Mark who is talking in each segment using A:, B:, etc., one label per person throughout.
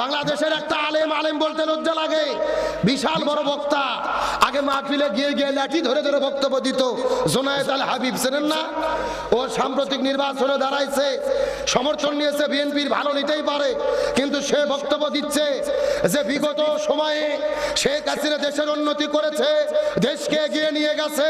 A: বাংলাদেশের একটা আলেম আলেম বলতে লজ্জা লাগে। বিশাল বড় বক্তা। আগে মাহফিলে গিয়ে গিয়ে লাঠি ধরে ধরে বক্তব্য দিত। জোনায়েদ আল হাবিব, চেনেন না? ও সাম্প্রতিক নির্বাচনে দাঁড়াইছে, সমর্থন নিয়েছে, বিএনপির ভালো নিতেই পারে। কিন্তু সে বক্তব্য দিচ্ছে যে বিগত সময়ে শেখ হাসিনা দেশের উন্নতি করেছে, দেশকে এগিয়ে নিয়ে গেছে।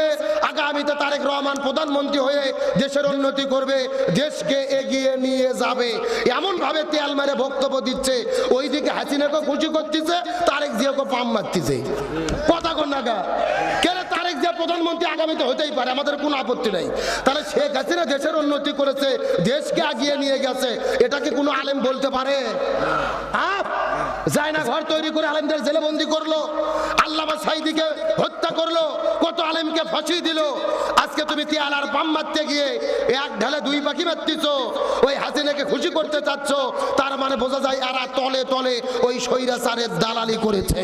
A: আগামীতে তারেক রহমান প্রধানমন্ত্রী হয়ে দেশের উন্নতি করবে, দেশকে এগিয়ে নিয়ে যাবে। এমন ভাবে তেল মেরে বক্তব্য দিচ্ছে। ওইদিকে হাসিনাকে খুশি করতেছে, তারেক জিয়াকে পাম মারতেছে। কথা কোন না কেন তারেক জিয়া প্রধানমন্ত্রী আগামীতে হতেই পারে? আমাদের কোনো আপত্তি নাই। তাহলে শেখ হাসিনা দেশের উন্নতি করেছে, দেশকে আগিয়ে নিয়ে গেছে, এটা কি কোনো আলেম বলতে পারে? আপ খুশি করতে চাচ্ছ, তার মানে বোঝা যায় এরা তলে তলে ওই স্বৈরাচারের দালালি করেছে।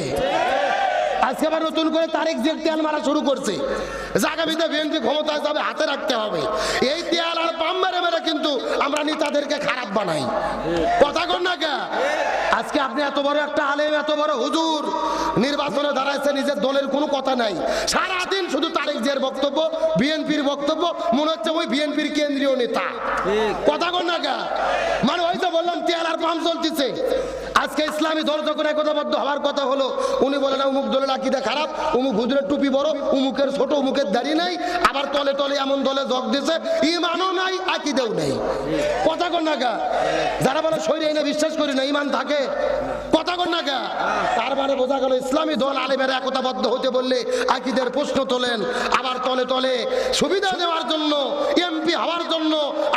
A: আজকে আবার নতুন করে তারেক যে তেল মারা শুরু করছে। আগামীতে বিএনপি ক্ষমতায় যাবে, হাতে রাখতে হবে। এই আমরা নেতাদেরকে খারাপ বানাই কথা কন না কে? আজকে আপনি এত বড় একটা আলেম এত বড় হুজুর। নির্বাচনে দাঁড়াইছে নিজের দলের কোনো কথা নাই। সারাদিন শুধু তারেক জিয়ার বক্তব্য বিএনপির বক্তব্য মনে হচ্ছে ওই বিএনপির কেন্দ্রীয় নেতা। কথা কন না কে? মানে বললাম পাম চলতেছে। আজকে ইসলামী যখন একতাবদ্ধ হওয়ার কথা হলো, উনি বলে, না, উমুক আকিদা খারাপ, উমুক হুজুরের টুপি বড়, উমুকের ছোট, উমুকের নাই, আবার তলে তলে এমন দলে যোগ দিছে ইমানও নাই, আকিদেও নেই। কথা কন না গা। যারা বলে শরীরে এনে বিশ্বাস করি না, ইমান থাকে। কথা কন না গা। তার মানে বোঝা গেল, ইসলামী দল আলেমের একতাবদ্ধ হতে বললে আকিদের প্রশ্ন তোলেন, আবার তলে তলে সুবিধা দেওয়ার জন্য হওয়ার জন্য,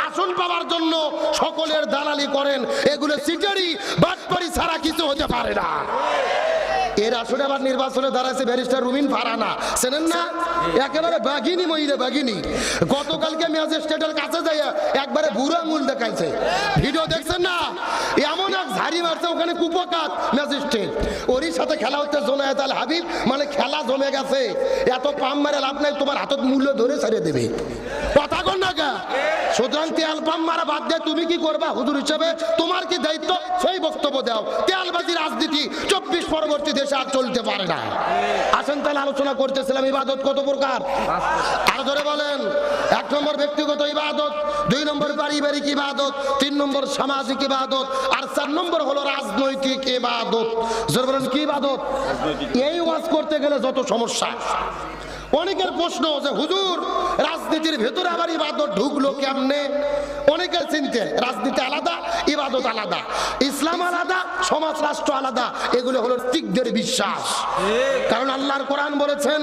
A: আসন পাওয়ার জন্য সকলের দালালি করেন। এগুলো সিটারি বাটপারি ছাড়া কিছু হতে পারে না। এর আসলে আবার নির্বাচনে দাঁড়াচ্ছে ব্যারিস্টার রুমিন ফারানা। চেনেন না? একেবারে বাঘিনী মহিলা, বাঘিনী। গতকালকে ম্যাজিস্ট্রেটের কাছে যাই একবারে বুড়ো আঙুল দেখাইছে। ভিডিও দেখছেন না? এমন এক ঝাড়ি মারছে, ওখানে কুপকাত ম্যাজিস্ট্রেট ওরই সাথে খেলা হচ্ছে জোনায়েত আল হাবিব। মানে খেলা জমে গেছে। এত পাম মারে লাভ নাই, তোমার হাতত মূল্য ধরে ছেড়ে দেবে। তুমি কি করবা? তোমার কি দায়িত্ব? সেই বক্তব্য দাও। তেলবাজি রাজনীতি চব্বিশ পরবর্তী দেশে আর চলতে পারে আলোচনা করতেছিলাম, ইবাদত কত প্রকার? আর ধরে বলেন। এক নম্বর ব্যক্তিগত ইবাদত, দুই নম্বর পারিবারিক ইবাদত, তিন নম্বর সামাজিক ইবাদত, আর চার নম্বর হলো রাজনৈতিক ইবাদত। বলেন, কি ইবাদত? এই ওয়াজ করতে গেলে যত সমস্যা। অনেকের প্রশ্ন যে হুজুর রাজনীতির ভেতরে আবার ইবাদত ঢুকলো কেমনে? অনেকের চিনতে রাজনীতি আলাদা ইবাদত আলাদা, ইসলাম আলাদা, সমাজ, রাষ্ট্র আলাদা, এগুলো হলো তিকদের বিশ্বাস। কারণ আল্লাহর কোরআন বলেছেন,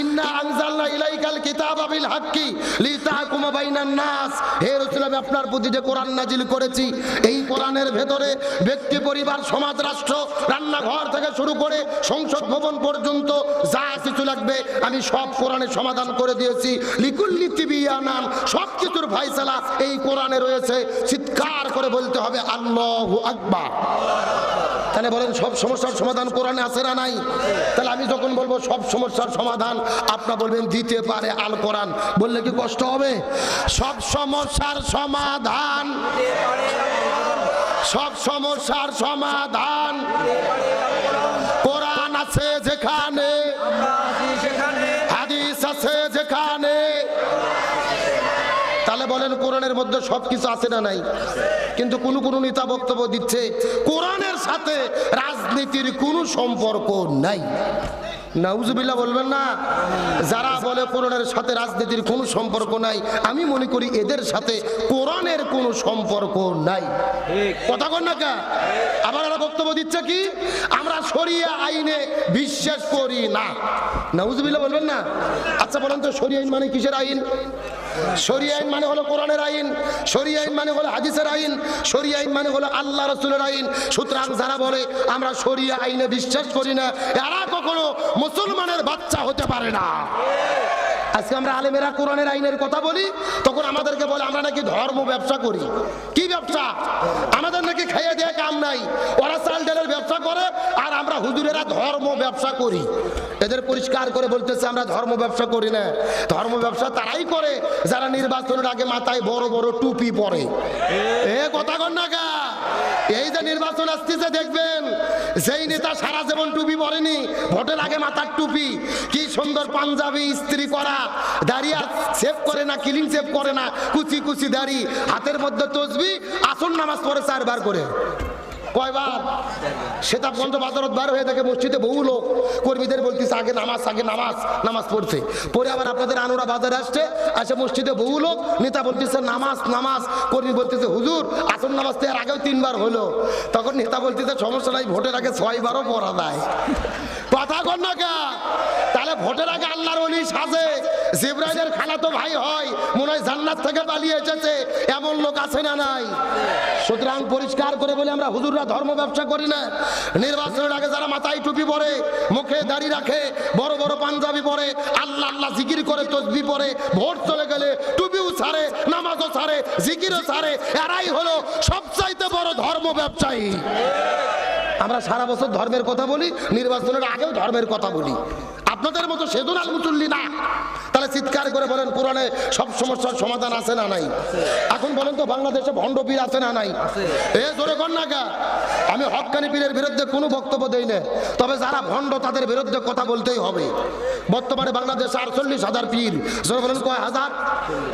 A: ইন্না আনজালনা ইলাইকাল কিতাবা বিল হাক্কি লিতাহকুমা বাইনান নাস। হে রাসূল, আমি আপনার প্রতি যে কোরআন নাজিল করেছি, এই কোরআনের ভেতরে ব্যক্তি, পরিবার, সমাজ, রাষ্ট্র, রান্নাঘর থেকে শুরু করে সংসদ ভবন পর্যন্ত যা কিছু লাগবে, আমি সব কোরআনে সমাধান করে দিয়েছি। লিকুল্লি তিবিয়ানান সব কিছুর ফাইসালা এই কোরআনে রয়েছে। চিৎকার করে বলতে হবে আল্লাহু আকবার। তাহলে বলেন, সব সমস্যার সমাধান কোরআনে আছে না নাই? তাহলে আমি যখন বলব, সব সমস্যার সমাধান আপনার বলবেন, দিতে পারে আল কোরআন। বললে কি কষ্ট হবে? সব সমস্যার সমাধান, সব সমস্যার সমাধান কোরআন আছে যেখানে কোরআনের মধ্যে সবকিছু আছে না নাই? কিন্তু কোন কোন নেতা বক্তব্য দিচ্ছে, কোরআনের সাথে রাজনীতির কোনো সম্পর্ক নাই। নাউজুবিল্লাহ বলবেন না, যারা বলে কোরআনের সাথে রাজনীতির কোনো সম্পর্ক নাই, আমি মনে করি এদের সাথে কোরআনের কোনো সম্পর্ক নাই। কথা কন না কা? আবার এরা বক্তব্য দিচ্ছে কি? আমরা শরিয়া আইনে বিশ্বাস করি না। নাউজুবিল্লাহ বলবেন না? আচ্ছা বলেন তো, শরিয়া আইন মানে কিসের আইন? শরিয়া আইন মানে হলো কোরআনের আইন, শরিয়া আইন মানে হলো হাদিসের আইন, শরিয়া আইন মানে হলো আল্লাহ রসুলের আইন। সুতরাং যারা বলে, আমরা শরিয়া আইনে বিশ্বাস করি না, এরা কখনো মুসলমানের বাচ্চা হতে পারে না। আজকে আমরা আলেমেরা কোরআনের আইনের কথা বলি, তখন আমাদেরকে বলে, আমরা নাকি ধর্ম ব্যবসা করি। কি ব্যবসা? আমাদের নাকি খাইয়ে দেয়া কাম নাই। ওরা চাল ডালের ব্যবসা করে, আর আমরা হুজুরেরা ধর্ম ব্যবসা করি। এদের পরিষ্কার করে বলতেছে, আমরা ধর্ম ব্যবসা করি না। ধর্ম ব্যবসা তারাই করে, যারা নির্বাচনের আগে মাথায় বড় বড় টুপি পরে। এ কথা এই যে নির্বাচন আসতেছে, দেখবেন সেই নেতা সারা জীবন টুপি পরেনি, ভোটের আগে মাথার টুপি, কি সুন্দর পাঞ্জাবি ইস্ত্রি করা, দাঁড়িয়ে সেভ করে না, ক্লিন সেভ করে না, কুচি কুচি দাড়ি, হাতের মধ্যে তসবি আসন নামাজ পড়ে চারবার করে। কয়বার? বন্ধ বাজারত বার হয়ে থাকে মসজিদে বহু লোক। কর্মীদের বলতেছে, আগে নামাজ আগে নামাজ নামাজ পড়ছে পরে আবার আপনাদের আনোরা বাজারে আসছে, আসে মসজিদে বহু লোক। নেতা বলতেছে, নামাজ নামাজ। কর্মী বলতেছে, হুজুর আসন নামাজ তো আগেও তিনবার হলো। তখন নেতা বলতেছে, সমস্যা নাই, ভোটের আগে ছয়বারও পড়া যায়। কথা কর না কা তাহলে ভোটের আগে আল্লাহর অলি সাজে। জিব্রাইলের খালা তো ভাই হয়, মনে হয় জান্নাত থেকে পালিয়ে এসেছে। এমন লোক আছে না নাই? সুতরাং পরিষ্কার করে বলে আমরা, হুজুররা ধর্ম ব্যবসা করি না। নির্বাচনের আগে যারা মাথায় টুপি পরে, মুখে দাড়ি রাখে, বড় বড় পাঞ্জাবি পরে, আল্লাহ আল্লাহ জিকির করে, তসবি পরে, ভোট চলে গেলে টুপিও ছাড়ে, নামাজও ছাড়ে, জিকিরও ছাড়ে। এরাই হলো সবচাইতে বড় ধর্ম ব্যবসায়ী। আমরা সারা বছর ধর্মের কথা বলি নির্বাচনের আগেও ধর্মের কথা বলি। আপনাদের মতো সেদুন আল মুসল্লি না। তাহলে চিৎকার করে বলেন, কোরআনে সব সমস্যার সমাধান আছে না নাই? এখন বলেন তো, বাংলাদেশে ভণ্ড পীর আছে না নাই? এ, জোরে কর না গা আমি হকানি পীরের বিরুদ্ধে কোনো বক্তব্য দেই না। তবে যারা ভণ্ড, তাদের বিরুদ্ধে কথা বলতেই হবে। বর্তমানে বাংলাদেশে আটচল্লিশ হাজার পীর। জোরে বলেন, কয় হাজার?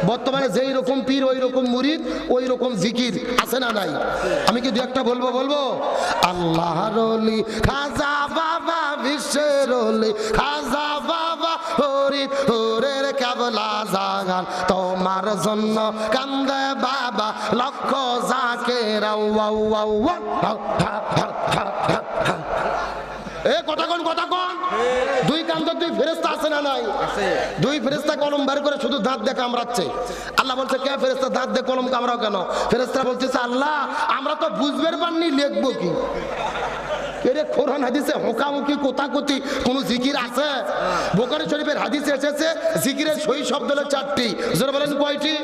A: বর্তমানে যেই রকম পীর, ওই রকম মুরিদ, ওই রকম জিকির আছে না নাই? আমি কি দু একটা বলব বলব? আল্লাহ খাজা বাবা বিশ্বের খাজা বাবা হরি হরের কেবলা জাগান। তোমার জন্য কান্দে বাবা লক্ষ যাকে এ কথা কোন কথা কোন। দুই কান্ত দুই ফেরেস্তা আছে না নাই? দুই ফেরেস্তা কলম বের করে শুধু দাঁত দিয়ে কামড়াচ্ছে। আল্লাহ বলছে কে ফেরেস্তা দাঁত দিয়ে কলম কামড়াও কেন? ফেরেস্তা বলতেছে আল্লাহ আমরা তো বুঝবের পাননি লিখব কি? এরে কোরআন হাদিসে হোকামুখি কোথাকুতি কোন জিকির আছে? বোকারি শরীফের হাদিসে এসেছে জিকিরের সই শব্দ হলো চারটি। জোরে বলেন কয়টি?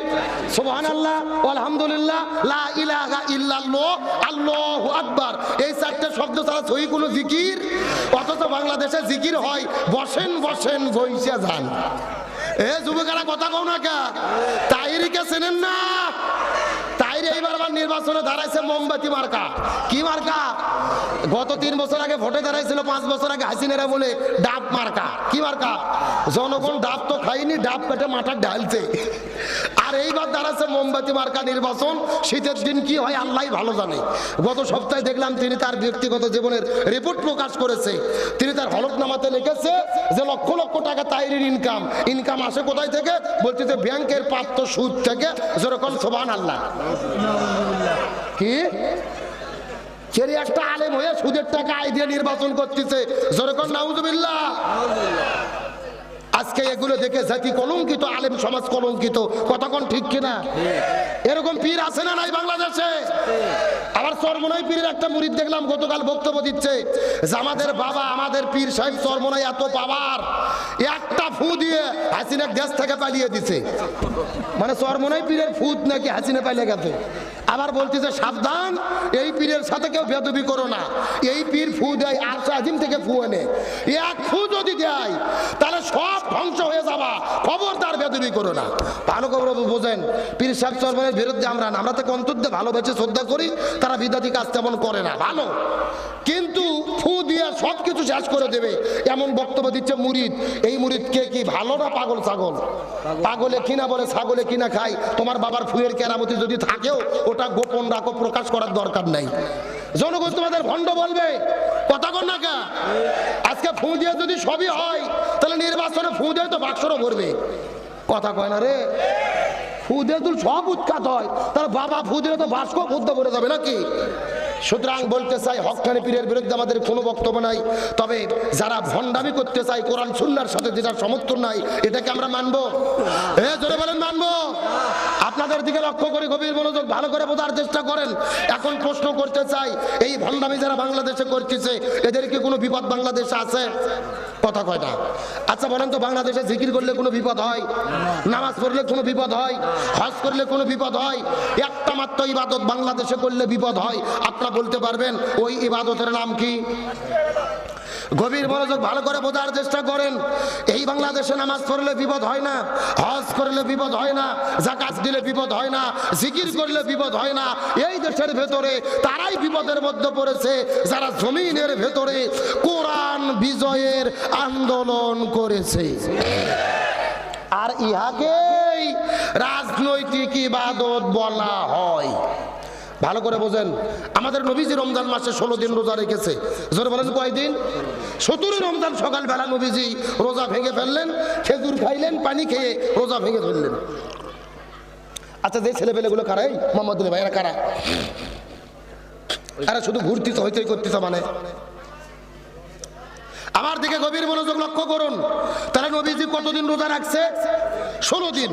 A: সুবহান আল্লাহ আলহামদুলিল্লাহ লা ইলাহা ইল্লাল্লাহ আল্লাহু আকবার। এই চারটে শব্দ ছাড়া সই কোনো জিকির? অথচ বাংলাদেশে জিকির হয় বসেন বসেন বইসা যান। এ যুবকেরা কথা কও না কা? তাইরিকে চেনেন না? তাইরে এইবার আবার নির্বাচনে দাঁড়াইছে মোমবাতি মার্কা। কি মার্কা? গত তিন বছর আগে ভোটে দাঁড়াইছিল, পাঁচ বছর আগে হাসিনেরা বলে ডাব মার্কা। কি মার্কা? জনগণ ডাব তো খাইনি ডাব পেটে মাথা ঢালছে। আর এইবার দাঁড়াচ্ছে মোমবাতি মার্কা নির্বাচন, শীতের দিন কি হয় আল্লাহ ভালো জানে। গত সপ্তাহে দেখলাম তিনি তার ব্যক্তিগত জীবনের রিপোর্ট প্রকাশ করেছে। তিনি তার হলফনামাতে লিখেছে যে লক্ষ লক্ষ টাকা তাইরির ইনকাম ইনকাম আসে কোথায় থেকে? বলছে যে ব্যাংকের প্রাপ্ত সুদ থেকে। যেরকম সোবান আল্লাহ কি? চেরি একটা আলেম হয়ে সুদের টাকা আয় দিয়ে নির্বাচন করতেছে। যেরকম নাউজুবিল্লাহ। আজকে এগুলো দেখে জাতি কলঙ্কিত, আলেম সমাজ কলঙ্কিত। কতক্ষণ ঠিক কিনা? এরকম পীর আছে না নাই বাংলাদেশে? আবার চরমনাই পীরের একটা মুরিদ দেখলাম, গতকাল বক্তব্য দিচ্ছে, যে আমাদের বাবা, আমাদের পীর সাহেব চরমনাই এত পাওয়ার, একটা ফু দিয়ে হাসিনা দেশ থেকে পালিয়ে দিছে। মানে চরমনাই পীরের ফুদ নাকি হাসিনা পালিয়ে গেছে। আবার বলতেছে, সাবধান, এই পীরের সাথে কেউ বেদবি করো না। এই পীর ফু দেয়, আর আজিম থেকে ফু এনে। এক ফু যদি দেয়, তাহলে সব ধ্বংস হয়ে যাবা। খবরদার বেদবি করো না। ভালো খবর বোঝেন, পীর সাহেব চরমনের বিরুদ্ধে আমরা না। আমরা তো অন্তর্দে ভালোবেসে শ্রদ্ধা করি, তারা বিদ্যার্থী কাজ তেমন করে না। ভালো। কিন্তু ফু দিয়ে সব কিছু শেষ করে দেবে। এমন বক্তব্য দিচ্ছে মুরিদ। এই মুরিদ কে কি, ভালো না পাগল ছাগল? পাগলে কিনা বলে, ছাগলে কিনা খাই তোমার বাবার ফুয়ের কেরামতি যদি থাকেও ওটা গোপন রাখো প্রকাশ করার দরকার নাই। জনগণ তোমাদের ভণ্ড বলবে, কথা কর না কা? আজকে ফু দিয়ে যদি সবই হয়, তাহলে নির্বাচনে ফু দিয়ে তো বাক্সরও ভরবে। কথা কয় না রে? ফু দিয়ে তো সব উৎখাত হয়, তাহলে বাবা ফু তো বাস্ক বুদ্ধ ভরে যাবে নাকি? সুতরাং বলতে চাই হকানি পীরের বিরুদ্ধে আমাদের কোনো বক্তব্য নাই। তবে যারা ভণ্ডামি করতে চাই কোরআন, সুন্নার সাথে যেটা সমর্থন নাই, এটাকে আমরা মানবো। জোরে বলেন, মানবো। আপনাদের দিকে লক্ষ্য করে গভীর মনোযোগ ভালো করে বোঝার চেষ্টা করেন। এখন প্রশ্ন করতে চাই, এই ভণ্ডামি যারা বাংলাদেশে করতেছে, এদের কি কোনো বিপদ বাংলাদেশে আছে? কথা কয়টা আচ্ছা বলেন তো, বাংলাদেশে জিকির করলে কোনো বিপদ হয়? নামাজ পড়লে কোনো বিপদ হয়? হজ করলে কোনো বিপদ হয়? একটা মাত্র ইবাদত বাংলাদেশে করলে বিপদ হয়? আপনারা বলতে পারবেন, ওই ইবাদতের নাম কি? গভীর মনোযোগ ভালো করে বোঝার চেষ্টা করেন। এই বাংলাদেশে নামাজ পড়লে বিপদ হয় না, হজ করলে বিপদ হয় না জাকাত দিলে বিপদ হয় না, জিকির করলে বিপদ হয় না। এই দেশের ভেতরে তারাই বিপদের মধ্যে পড়েছে, যারা জমিনের ভেতরে কোরআন বিজয়ের আন্দোলন করেছে। আর ইহাকেই রাজনৈতিক ইবাদত বলা হয়। ভালো করে বোঝেন। আমাদের নবীজি রমজান মাসে ষোলো দিন রোজা রেখেছে। জোরে বলেন, কয়দিন? সতেরো রমজান সকালবেলা নবীজি রোজা ভেঙে ফেললেন, খেজুর খাইলেন, পানি খেয়ে রোজা ভেঙে ফেললেন আচ্ছা যে ছেলে পেলেগুলো কারাই মোহাম্মদ ভাইরা কারা? আরে শুধু ঘুরতিস হইতেই করতিস মানে। আমার দিকে গভীর মনোযোগ লক্ষ্য করুন। তারা নবীজি কতদিন রোজা রাখছে? ষোলো দিন।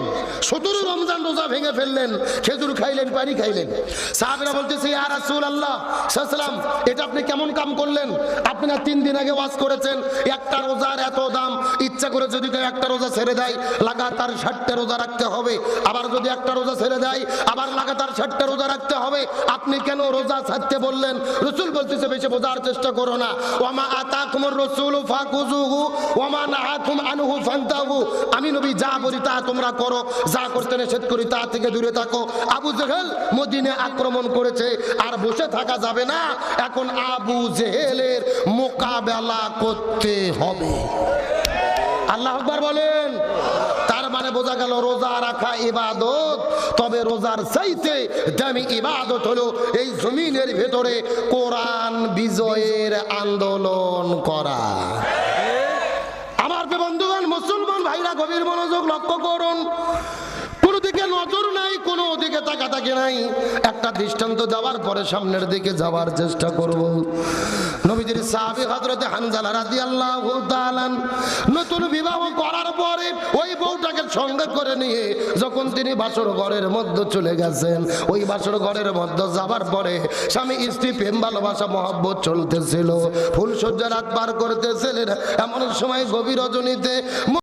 A: সতেরো রমজান রোজা ভেঙে ফেললেন, খেজুর খাইলেন, পানি খাইলেন। সাহাবিরা বলতেছে আর রাসূল আল্লাহ সাল্লাম এটা আপনি কেমন কাম করলেন? আপনি না তিন দিন আগে ওয়াজ করেছেন, একটা রোজার এত দাম, ইচ্ছা করে যদি কেউ একটা রোজা ছেড়ে দেয়, লাগাতার ষাটটা রোজা রাখতে হবে। আবার যদি একটা রোজা ছেড়ে দেয়, আবার লাগাতার ষাটটা রোজা রাখতে হবে। আপনি কেন রোজা ছাড়তে বললেন? রসুল বলতেছে, বেশি বোঝার চেষ্টা করো না। ওয়ামা আতা কুমর রসুল ফাকুজুহু ওয়ামা নাহাকুম আনহু ফান্তাহু। আমি নবী যা বলি তা তোমরা করো, যা করতে নিষেধ করি তা থেকে দূরে থাকো। আবু জেহেল মদিনে আক্রমণ করেছে, আর বসে থাকা যাবে না। এখন আবু জেহেলের মোকাবেলা করতে হবে। আল্লাহ আকবার বলেন, তার মানে বোঝা গেল রোজা রাখা ইবাদত, তবে রোজার চাইতে দামি ইবাদত হলো এই জমিনের ভেতরে কোরআন বিজয়ের আন্দোলন করা। গভীর মনোযোগ লক্ষ্য করুন। দিকে নজর নাই দিকে নাই। একটা দৃষ্টান্ত দেওয়ার পরে সামনের দিকে যাওয়ার চেষ্টা করব। যখন তিনি বাসর ঘরের মধ্যে চলে গেছেন, ওই বাসর ঘরের মধ্যে যাবার পরে স্বামী স্ত্রী প্রেম, ভালোবাসা চলতেছিল। রাত পার করতেছিলেন। এমন সময় গভীর রজনীতে